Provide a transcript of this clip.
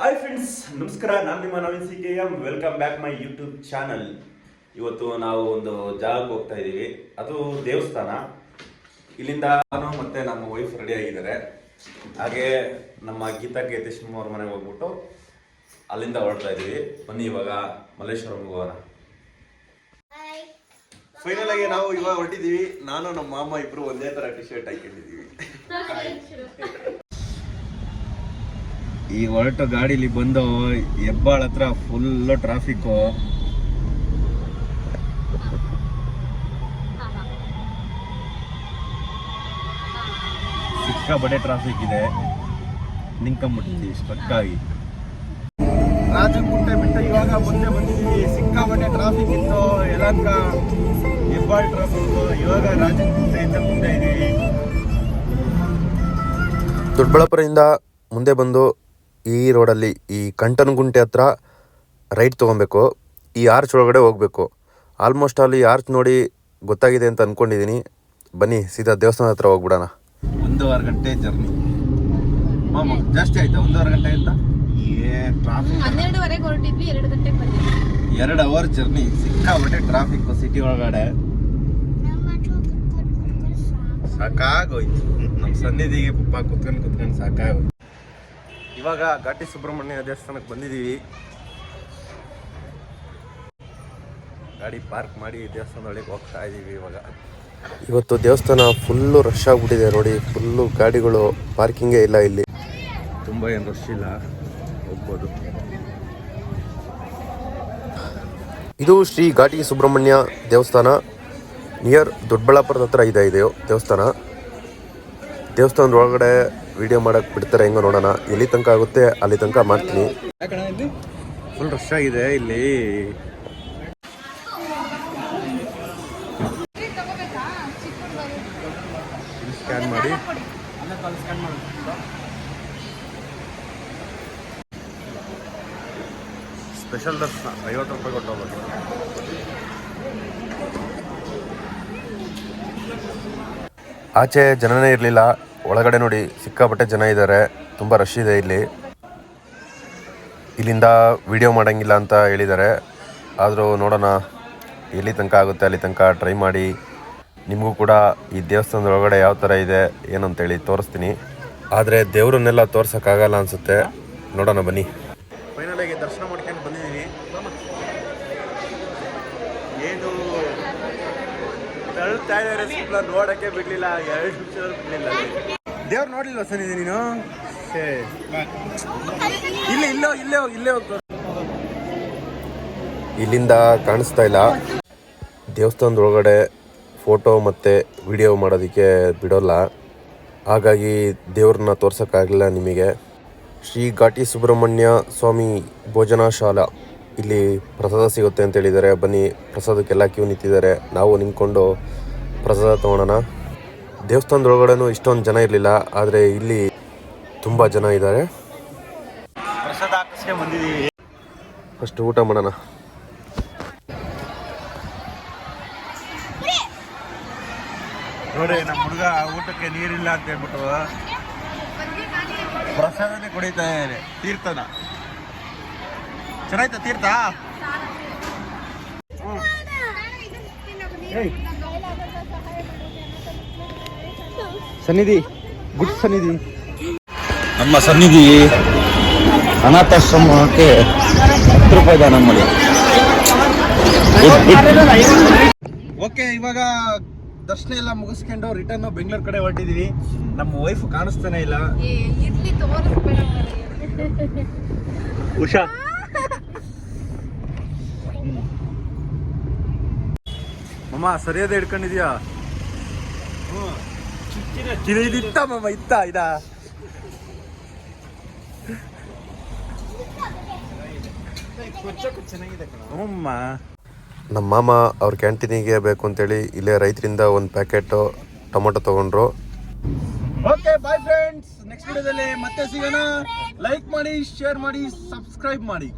Hi friends ನಮಸ್ಕಾರ. ನಾನು ನಿಮ್ಮ Naveen C K M. Welcome back my YouTube channel ಇವತ್ತು ನಾವು ಒಂದು ಜಾಗಕ್ಕೆ ಹೋಗ್ತಾ ಇದ್ದೀವಿ. ಅದು ದೇವಸ್ಥಾನ. ಇಲ್ಲಿಂದ ನಾನು ಮತ್ತೆ ನಮ್ಮ ವೈಫ್ ರೆಡಿ ಆಗಿದ್ದಾರೆ. ಹಾಗೆ ನಮ್ಮ ಗೀತಾ ಕೇತೇಶ್ವರ ಅವ್ರ ಮನೆಗೆ ಹೋಗ್ಬಿಟ್ಟು ಅಲ್ಲಿಂದ ಹೊರಡ್ತಾ ಇದ್ದೀವಿ. ಬನ್ನಿ ಇವಾಗ ಮಲ್ಲೇಶ್ವರಂಗೆ ಹೋಗೋಣ ಫೈನಲ್ ಆಗಿ ನಾವು ಇವಾಗ ಹೊರಟಿದ್ದೀವಿ. ನಾನು ನಮ್ಮ ಮಾಮ ಇಬ್ರು ಒಂದೇ ತರ ಟಿ ಶರ್ಟ್ ಹಾಕೊಂಡಿದ್ದೀವಿ ಈ ಹೊರಟ ಗಾಡಿಲಿ ಬಂದು ಹೆಬ್ಬಾಳ ಹತ್ರ ಫುಲ್ ಟ್ರಾಫಿಕ್ಕು ಸಿಕ್ಕಾಬಡೆ ಟ್ರಾಫಿಕ್ ಇದೆ. ನಿಂಕಂಬಿಟ್ಟಿದ್ದೀವಿ ಸ್ಟ್ರಕ್ ಆಗಿ ರಾಜಕುಂಟೆ ಬಿಟ್ಟು ಇವಾಗ ಮುಂದೆ ಬಂದಿದ್ದೀವಿ. ಸಿಕ್ಕಾಬಟ್ಟೆ ಟ್ರಾಫಿಕ್ ಇತ್ತು. ಎಲ್ಲಕ್ಕ ಹೆಬ್ಬಾಳ ಟ್ರಾಫಿಕ್ ಇವಾಗ ರಾಜಗುಂಟೆಯಿಂದ ಮುಂದೆ ಇದ್ದೀವಿ ದೊಡ್ಡಬಳ್ಳಾಪುರದಿಂದ ಮುಂದೆ ಬಂದು ಈ ರೋಡಲ್ಲಿ ಈ ಕಂಟನಗುಂಟೆ ಹತ್ರ ರೈಟ್ ತೊಗೊಬೇಕು. ಈ ಆರ್ಚ್ ಒಳಗಡೆ ಹೋಗಬೇಕು. ಆಲ್ಮೋಸ್ಟ್ ಅಲ್ಲಿ ಆರ್ಚ್ ನೋಡಿ ಗೊತ್ತಾಗಿದೆ ಅಂತ ಅಂದ್ಕೊಂಡಿದ್ದೀನಿ ಬನ್ನಿ ಸೀದಾ ದೇವಸ್ಥಾನ ಹತ್ರ ಹೋಗ್ಬಿಡೋಣ. ಒಂದೂವರೆ ಗಂಟೆ ಜರ್ನಿ ಮಾಮ ಜಾಸ್ತಿ ಆಯ್ತಾ? ಒಂದೂವರೆ ಗಂಟೆ ಅಂತ ಏ ಟ್ರಾಫಿಕ್ ಹನ್ನೆರಡುವರೆಗೆ ಹೊರಟಿದ್ವಿ ಎರಡು ಗಂಟೆಗೆ ಬಂದಿದ್ವಿ. ಎರಡು ಅವರ್ ಜರ್ನಿ ಸಿಕ್ಕಾಬಟ್ಟೆ ಟ್ರಾಫಿಕ್ ಸಿಟಿ ಒಳಗಡೆ. ಸಾಕಾಗೋಯ್ತು. ನಮ್ಮ ಸನ್ನಿಧಿಗೆ ಪಪ್ಪ ಕುತ್ಕೊಂಡು ಕುತ್ಕೊಂಡು ಸಾಕಾಗೋಯ್ತು. ಇವಾಗ ಘಾಟಿ ಸುಬ್ರಹ್ಮಣ್ಯ ದೇವಸ್ಥಾನಕ್ಕೆ ಬಂದಿದ್ದೀವಿ. ಗಾಡಿ ಪಾರ್ಕ್ ಮಾಡಿ ದೇವಸ್ಥಾನದೊಳಗೆ ಹೋಗ್ತಾ ಇದ್ದೀವಿ ಇವಾಗ. ಇವತ್ತು ದೇವಸ್ಥಾನ ಫುಲ್ಲು ರಶ್ ಆಗಿಬಿಟ್ಟಿದೆ ನೋಡಿ ಫುಲ್ಲು ಗಾಡಿಗಳು ಪಾರ್ಕಿಂಗೇ ಇಲ್ಲ ಇಲ್ಲಿ. ತುಂಬ ಏನು ರಶ್ ಇಲ್ಲ ಹೋಗ್ಬೋದು. ಇದು ಶ್ರೀ ಘಾಟಿ ಸುಬ್ರಹ್ಮಣ್ಯ ದೇವಸ್ಥಾನ. ನಿಯರ್ ದೊಡ್ಡಬಳ್ಳಾಪುರದ ಹತ್ರ ಇದೆ ಇದು ದೇವಸ್ಥಾನ. ದೇವಸ್ಥಾನದ ಒಳಗಡೆ ವಿಡಿಯೋ ಮಾಡೋಕೆ ಬಿಡ್ತಾರೆ, ಹೆಂಗೋ ನೋಡೋಣ. ಎಲ್ಲಿ ತನಕ ಆಗುತ್ತೆ, ಅಲ್ಲಿ ತನಕ ಮಾಡ್ತೀನಿ. ಫುಲ್ ರಶ್ ಆಗಿದೆ ಇಲ್ಲಿ. ಸ್ಕ್ಯಾನ್ ಮಾಡಿ. ಸ್ಪೆಷಲ್ ದರ್ಶನ ಐವತ್ತು ರೂಪಾಯಿ ಕೊಟ್ಟು ಆಚೆ ಜನನೇ ಇರಲಿಲ್ಲ. ಒಳಗಡೆ ನೋಡಿ ಸಿಕ್ಕಾಪಟ್ಟೆ ಜನ ಇದ್ದಾರೆ. ತುಂಬ ರಶ್ ಇದೆ ಇಲ್ಲಿ. ಇಲ್ಲಿಂದ ವಿಡಿಯೋ ಮಾಡೋಂಗಿಲ್ಲ ಅಂತ ಹೇಳಿದ್ದಾರೆ. ಆದರೂ ನೋಡೋಣ ಎಲ್ಲಿ ತನಕ ಆಗುತ್ತೆ, ಅಲ್ಲಿ ತನಕ ಟ್ರೈ ಮಾಡಿ. ನಿಮಗೂ ಕೂಡ ಈ ದೇವಸ್ಥಾನದ ಒಳಗಡೆ ಯಾವ ಥರ ಇದೆ, ಏನಂತೇಳಿ ತೋರಿಸ್ತೀನಿ. ಆದರೆ ದೇವರನ್ನೆಲ್ಲ ತೋರ್ಸೋಕ್ಕಾಗಲ್ಲ ಅನಿಸುತ್ತೆ. ನೋಡೋಣ ಬನ್ನಿ. ಫೈನಲಾಗಿ ದರ್ಶನ ಮಾಡ್ಕೊಂಡು ಬಂದಿದ್ದೀವಿ ಏನು ತಳ್ತಾ ಇದ್ದಾರೆ ಸುಮ್ಮನೆ ನೋಡಕ್ಕೆ ಬಿಡ್ಲಿಲ್ಲ. ಎರಡು ಬಿಡ್ಲಿಲ್ಲ ದೇವ್ರು ನೋಡ್ಲಿಲ್ಲ ಸನ್ನಿಧಿ ನೀನು? ಇಲ್ಲ, ಇಲ್ಲೋ ಇಲ್ಲೇ ಇಲ್ಲೇ ಹೋಗಿ, ಇಲ್ಲೇ ಹೋಗ್ತು ಇಲ್ಲಿಂದ ಕಾಣಿಸ್ತಾ ಇಲ್ಲ. ದೇವಸ್ಥಾನದ ಒಳಗಡೆ ಫೋಟೋ ಮತ್ತು ವಿಡಿಯೋ ಮಾಡೋದಕ್ಕೆ ಬಿಡೋಲ್ಲ. ಹಾಗಾಗಿ ದೇವ್ರನ್ನ ತೋರ್ಸೋಕ್ಕಾಗಲಿಲ್ಲ ನಿಮಗೆ. ಶ್ರೀ ಘಾಟಿ ಸುಬ್ರಹ್ಮಣ್ಯ ಸ್ವಾಮಿ ಭೋಜನಶಾಲಾ. ಇಲ್ಲಿ ಪ್ರಸಾದ ಸಿಗುತ್ತೆ ಅಂತ ಹೇಳಿದ್ದಾರೆ. ಬನ್ನಿ ಪ್ರಸಾದಕ್ಕೆಲ್ಲ ಕ್ಯೂ ನಿಂತಿದ್ದಾರೆ. ನಾವು ನಿಂತ್ಕೊಂಡು ಪ್ರಸಾದ ತೊಗೊಳೋಣ ದೇವಸ್ಥಾನದೊಳಗಡೆನೂ ಇಷ್ಟೊಂದು ಜನ ಇರಲಿಲ್ಲ ಆದರೆ ಇಲ್ಲಿ ತುಂಬ ಜನ ಇದ್ದಾರೆ. ಫಸ್ಟ್ ಊಟ ಮಾಡೋಣ. ನೋಡಿ ನಮ್ಮ ಹುಡುಗ ಊಟಕ್ಕೆ ನೀರಿಲ್ಲ ಅಂತ ಹೇಳ್ಬಿಟ್ಟು ಪ್ರಸಾದನೇ ಕುಡಿತಾ ಇದ್ದಾರೆ ತೀರ್ಥನ. ಚೆನ್ನಾಯ್ತಾ ತೀರ್ಥ ಸನ್ನಿಧಿ ಗುಡ್ ಸನ್ನಿಧಿ. ನಮ್ಮ ಸನ್ನಿಧಿ ಅನಾಥಾಶ್ರಮಕ್ಕೆ ಹತ್ತು ರೂಪಾಯಿ ದಾನ ಮಾಡಿ. ಓಕೆ ಇವಾಗ ದರ್ಶನ ಎಲ್ಲ ಮುಗಿಸ್ಕೊಂಡು ರಿಟರ್ನ್ ಬೆಂಗಳೂರು ಕಡೆ ಹೊರಟಿದೀವಿ. ನಮ್ಮ ವೈಫ್ ಕಾಣಿಸ್ತಾನೆ ಇಲ್ಲ. ಏ ಇರ್ಲಿ ತೋರಿಸ್ಬೇಡ ಉಷಾ. ಮಮ್ಮ ಸರಿಯಾದ ಹಿಡ್ಕೊಂಡಿದ್ಯಾ? ಇದು ಇದಿತ್ತ ಮಮ್ಮ ಇತ್ತ ಇದಾ. ನಮ್ಮ ಮಾಮ ಅವ್ರ ಕ್ಯಾಂಟೀನಿಗೆ ಬೇಕು ಅಂತೇಳಿ ಇಲ್ಲೇ ರೈತರಿಂದ ಒಂದು ಪ್ಯಾಕೆಟು ಟೊಮೊಟೊ ತಗೊಂಡ್ರು. ಓಕೆ ಬಾಯ್ ಫ್ರೆಂಡ್ಸ್ ನೆಕ್ಸ್ಟ್ ವಿಡಿಯೋದಲ್ಲಿ ಮತ್ತೆ ಸಿಗೋಣ. ಲೈಕ್ ಮಾಡಿ ಶೇರ್ ಮಾಡಿ ಸಬ್ಸ್ಕ್ರೈಬ್ ಮಾಡಿ.